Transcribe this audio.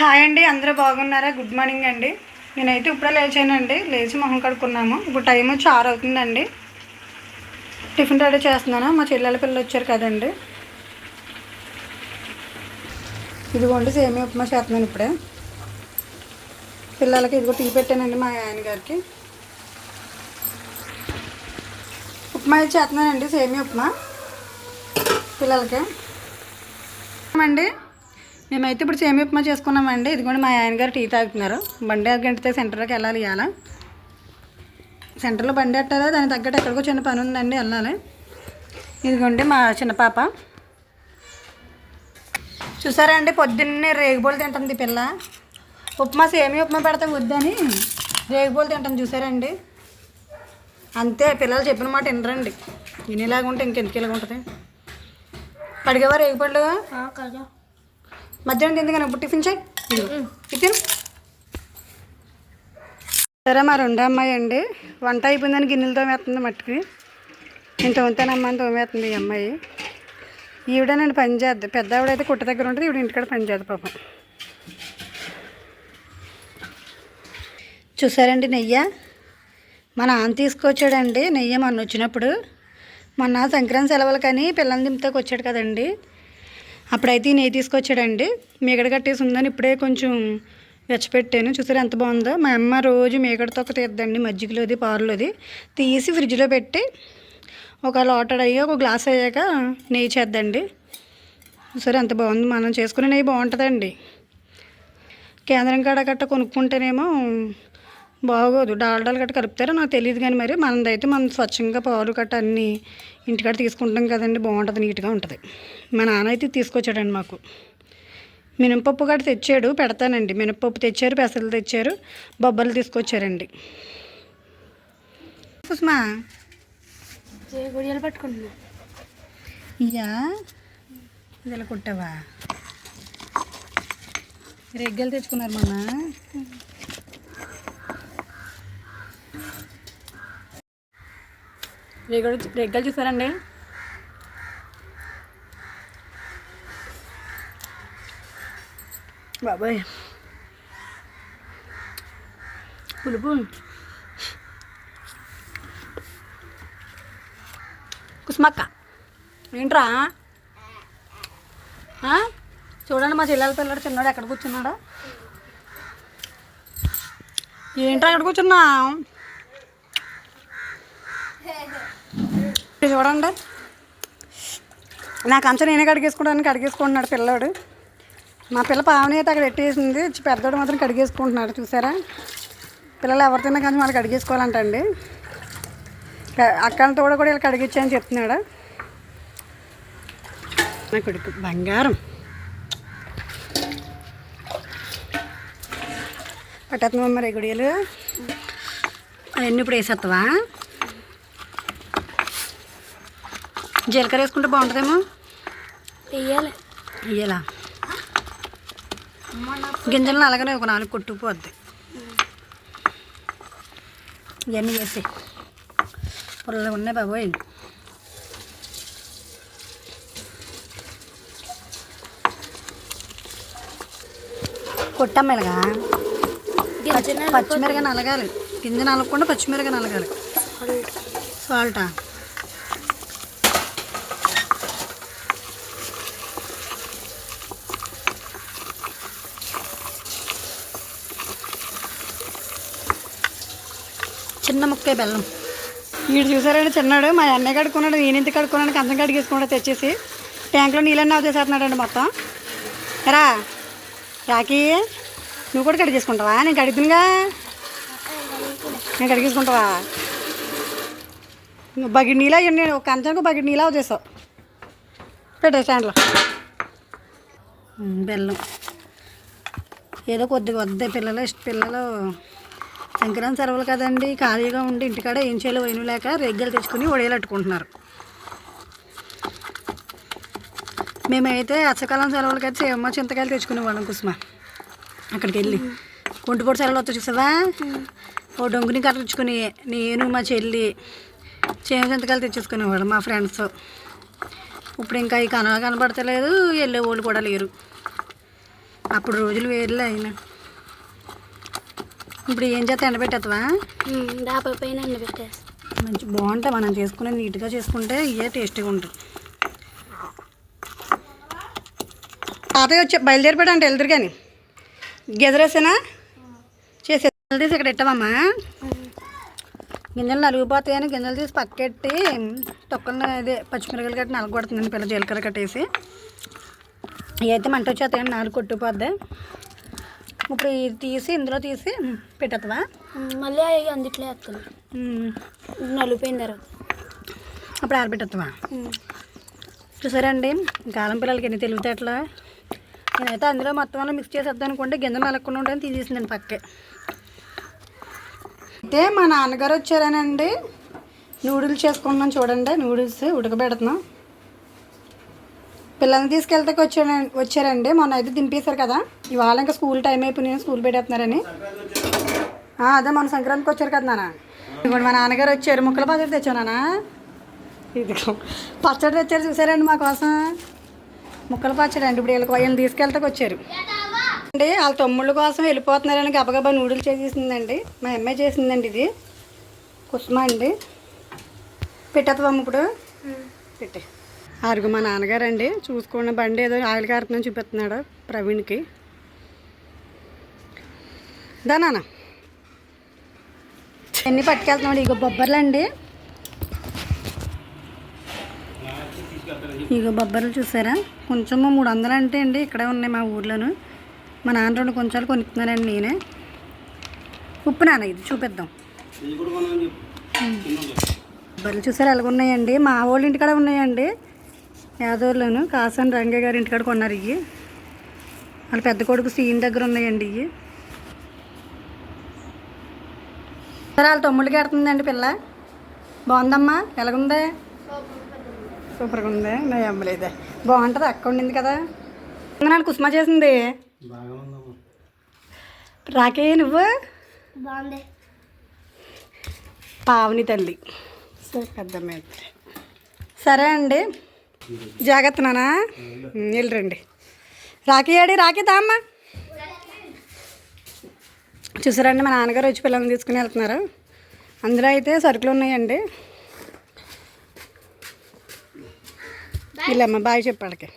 Hi అండి అందరూ బాగున్నారా? గుడ్ మార్నింగ్ అండి. నేనైతే ఇప్పుడే లేచానండి. లేచి మొహం కడుక్కున్నాము. ఇప్పుడు టైం వచ్చి ఆరు అవుతుందండి. టిఫిన్ రెడీ చేస్తున్నాను? మా చెల్లెల పిల్లలు వచ్చారు కదండి. ఇదిగోండి సేమియా ఉప్మా చేస్తున్నాను ఇప్పుడే. పిల్లలకి ఇదిగో టీ పెట్టానండి మా ఆయన గారికి. ఉప్మా అయితే చేస్తున్నానండి సేమియా ఉప్మా పిల్లలకి. అండి మేమైతే ఇప్పుడు సేమియా ఉప్మా చేసుకున్నామండి. ఇదిగోండి మా ఆయన గారు టీ తాగుతున్నారు. బండి గంటతే సెంటర్లోకి వెళ్ళాలి ఇవాళ. సెంటర్లో బండి ఎట్టారా దానికి తగ్గట్టు ఎక్కడికో చిన్న పని ఉందండి వెళ్ళాలి. ఇదిగోండి మా చిన్న పాప. చూసారా అండి పొద్దున్నే రేగుబోలు తింటుంది పిల్ల. ఉప్మా సేమియా ఉప్మా పెడితే వద్దని రేగిబోలు తింటుంది చూసారండి. అంతే పిల్లలు చెప్పిన మాట వినరండి. వినేలాగా ఉంటే ఇంకెందుకు ఇలాగ ఉంటుంది అడిగేవారు రేగుపళ్ళు కదా మధ్యాహ్నం తింది కానీ ఇప్పుడు టిఫిన్ చేయి. తిను. సరే మా రెండో అమ్మాయి అండి. వంట అయిపోయిందని గిన్నెలు తోమేస్తుంది మట్టుకి. నేను తోముతానమ్మా అని తోమేస్తుంది ఈ అమ్మాయి. ఈవిడ నేను పని చేద్ది. పెద్ద ఆవిడైతే కుట్ట దగ్గర ఉంటుంది ఈవిడ ఇంటికాడ పని చేద్ది పాపం. చూసారండి నెయ్యి? మా నాన్న తీసుకొచ్చాడండి. నెయ్యి మొన్న వచ్చినప్పుడు. మొన్న సంక్రాంతి సెలవులు కానీ పిల్లల్ని దింపుతాకి వచ్చాడు కదండి. అప్పుడైతే ఈ నెయ్యి తీసుకొచ్చాడండి. మీగడ కట్టేసి ఉందని ఇప్పుడే కొంచెం వెచ్చపెట్టాను. చూసారు ఎంత బాగుందో? మా అమ్మ రోజు మేకడ తొక్క తీద్దండి మజ్జిగలోది పారులోది తీసి ఫ్రిడ్జ్లో పెట్టి ఒక లోటడ్ అయ్యి ఒక గ్లాస్ అయ్యాక నెయ్యి చేద్దండి. సరే ఎంత బాగుంది? మనం చేసుకునే నెయ్యి బాగుంటుందండి. కేంద్రం కాడ గట్ట కొనుక్కుంటేనేమో బాగోదు. డాల్డాలు గట్ట కలుపుతారో? నాకు తెలియదు కానీ మరి మనదైతే మనం స్వచ్ఛంగా పాలు గట్ట అన్నీ ఇంటికాడ తీసుకుంటాం కదండి. బాగుంటుంది నీట్గా ఉంటుంది. మా నాన్న అయితే తీసుకొచ్చాడండి మాకు. మినపప్పు గట్ట తెచ్చాడు పెడతానండి. మినపప్పు తెచ్చారు పెసలు తెచ్చారు బొబ్బలు తీసుకొచ్చారండి. సుష్మా. గుడియాలు పట్టుకుంటున్నా. ఇది ఇలా కుట్టావా? రెగ్గలు తెచ్చుకున్నారు మొన్న. రెగ్గలు రెగ్గలు చూసారండి? బాబాయ్. పులుపు. కుసుమక్క ఏంట్రా? చూడండి మా చెల్లెల పిల్లడు చిన్నాడు ఎక్కడ కూర్చున్నాడు. ఏంట్రా ఎక్కడ కూర్చున్నావు? చూడండి నాకు కంచం నేనే కడిగేసుకోవడానికి కడిగేసుకుంటున్నాడు పిల్లోడు. మా పిల్ల పావని అయితే అక్కడ పెట్టేసింది. పెద్దోడు మాత్రం కడిగేసుకుంటున్నాడు చూసారా? పిల్లలు ఎవరితోనే తిన్నా కానీ వాళ్ళు కడిగేసుకోవాలంటండి. అక్కలతో కూడా కూడా ఇలా కడిగించని చెప్తున్నాడు. నా కొడుకు బంగారం. పట్టేస్తున్నావా మరి గుడియలు. అవన్నీ ఇప్పుడు వేసేస్తావా జీలకర్ర వేసుకుంటే బాగుంటుందేమో? వెయ్యాలి ఇయ్యలా గింజలను అలాగనే ఒక నాలుగు కొట్టుకుపోద్ది. ఇవన్నీ వేసి పుల్లగా ఉన్నాయి బాబోయ్ కొట్టమ్మలుగా గింజన పచ్చిమిరగా నలగాలి. గింజ నలగకుండా పచ్చిమిరగా నలగాలి. సాల్టా? చిన్న ముక్కే బెల్లం. వీడు చూసారండి చిన్నాడు మా అన్నయ్య కడుక్కున్నాడు నేను ఇంత కడుక్కున్నాడు కంచం కడిగేసుకున్నాడు తెచ్చేసి ట్యాంక్లో నీళ్ళన్నీ ఆఫ్ చేసేస్తున్నాడండి మొత్తం. రా రాకి నువ్వు కూడా కడిగేసుకుంటావా? నేను కడుగుతుందిగా నేను కడిగేసుకుంటావా? నువ్వు బకెట్ నీళ్ళ నేను ఒక కంచానికి బకెట్ నీళ్ళ అవుతేసావు పెట్టే స్టాండ్లో. బెల్లం. ఏదో కొద్దిగా వద్దే పిల్లలు ఇష్ట పిల్లలు. సంక్రాంతి సెలవులు కదండి ఖాళీగా ఉండి ఇంటికాడ ఏం చేయాలో వైను లేక రెగ్గలు తెచ్చుకుని ఒడియాలు అట్టుకుంటున్నారు మేమైతే అచ్చకాలం సెలవులకి అయితే సేవమ్మ చింతకాయలు తెచ్చుకునేవాళ్ళం కుసుమ. అక్కడికి వెళ్ళి కుంటిపూట సెలవులు వస్తా చూసావా? ఓ డొంగుని కట్టించుకుని నేను మా చెల్లి చేమ చింతకాయలు తెచ్చేసుకునేవాళ్ళు మా ఫ్రెండ్స్. ఇప్పుడు ఇంకా ఈ కన కనబడతలేదు వెళ్ళే వాళ్ళు కూడా లేరు. అప్పుడు రోజులు వేరులే అయినా. ఇప్పుడు ఏం చేస్తే ఎండబెట్టేస్తావా డాబా పైన ఎండబెట్టేస్తా మంచి బాగుంటాయి. మనం చేసుకునే నీట్గా చేసుకుంటే ఇవే టేస్టీగా ఉంటాయి తాతయ్య వచ్చి బయలుదేరిపోయాడు అంటే వెళ్తురు కానీ గెదరేసేనా? చేసే గింజలు తీసి ఇక్కడ ఇట్టవమ్మా గింజలు నలిగిపోతాయని గింజలు తీసి పక్కెట్టి తొక్కలను అదే పచ్చిమిరకాయలు కట్టి నలగొడుతుందండి పిల్ల జీలకర్ర కట్టేసి. ఇవి అయితే మంట వచ్చేస్తాయండి నాలుగు కొట్టుకుపోద్ది. ఇప్పుడు ఇది తీసి ఇందులో తీసి పెట్టేస్తావా మళ్ళీ అవి అందుట్లో వేస్తాను నలిపోయిన తర్వాత. అప్పుడు ఆరబెట్టేస్తావా చూసారండి కాలం పిల్లలకి ఎన్ని తెలివితేటలు. నేనైతే అందులో మొత్తం అలా మిక్స్ చేసేద్దాం అనుకుంటే గింజలు నలగకుండా ఉంటాయని తీసేసిందండి పక్కే. అయితే మా నాన్నగారు వచ్చారనండి. నూడిల్స్ చేసుకున్నాం చూడండి నూడిల్స్ ఉడకబెడుతున్నాం. పిల్లల్ని తీసుకెళ్తే వచ్చాడు వచ్చారండి. మొన్న అయితే దింపేశారు కదా. ఇవాళ ఇంకా స్కూల్ టైం అయిపోయి స్కూల్ పెట్టేస్తున్నారని. అదే మన సంక్రాంతికి వచ్చారు కదా నాన్న. ఇప్పుడు మా నాన్నగారు వచ్చారు. ముక్కల పచ్చడి తెచ్చానా ఇదిగో పచ్చడి తెచ్చారు చూసారండి మా కోసం ముక్కల పచ్చడి అండి. ఇప్పుడు వీళ్ళకి వీళ్ళని తీసుకెళ్తాకి వచ్చారు. అండి వాళ్ళ తమ్ముళ్ళ కోసం వెళ్ళిపోతున్నారని గబగబా నూడిల్స్ చేసేసిందండి. మా అమ్మాయి చేసిందండి ఇది. కుసుమ అండి. పెట్టేద్దాం ఇప్పుడు. పెట్టే. అరుగు మా నాన్నగారు అండి చూసుకోండి. బండి ఏదో ఆయిల్ కారుతుందని చూపిస్తున్నాడు ప్రవీణ్కి. దా నాన్న. ఎన్ని పట్టుకెళ్తున్నాడు? ఇగో బొబ్బర్లు అండి ఇగో బొబ్బర్లు చూసారా? కొంచెము మూడు వందలు అంటే అండి ఇక్కడే ఉన్నాయి మా ఊర్లోను. మా నాన్న రెండు కొంచెం కొనుక్కున్నానండి నేనే. ఉప్పు నాన్న ఇది చూపిద్దాం. బొబ్బర్లు చూసారా? ఎలాగ ఉన్నాయండి మా వాళ్ళ ఇంటికాడ ఉన్నాయండి. యాదవ్లోను కాసాని రంగయ్య గారి ఇంటికాడ కొన్నారు ఇవి వాళ్ళ పెద్ద కొడుకు సీన్ దగ్గర ఉన్నాయండి ఇవి సరే వాళ్ళ తమ్ముళ్ళకి ఎడుతుందండి పిల్ల? బాగుందమ్మా? ఎలాగుంది? సూపర్గా ఉంది నా అమ్మలేదే. బాగుంటుంది అక్క ఉండింది కదా. నన్ను కుసుమ చేసింది. రాకే నువ్వు? పావని తల్లి. సరే. పెద్దమ్మ అయితే. సరే అండి. జాగ్రత్త నానా. వెళ్ళరండి రాఖీ ఆడి రాఖీ తామ్మా చూసారండి మా నాన్నగారు వచ్చి పిల్లల్ని తీసుకుని వెళ్తున్నారు. అందులో అయితే సరుకులు ఉన్నాయండి. వీళ్ళమ్మ బాయ్ చెప్పాడికి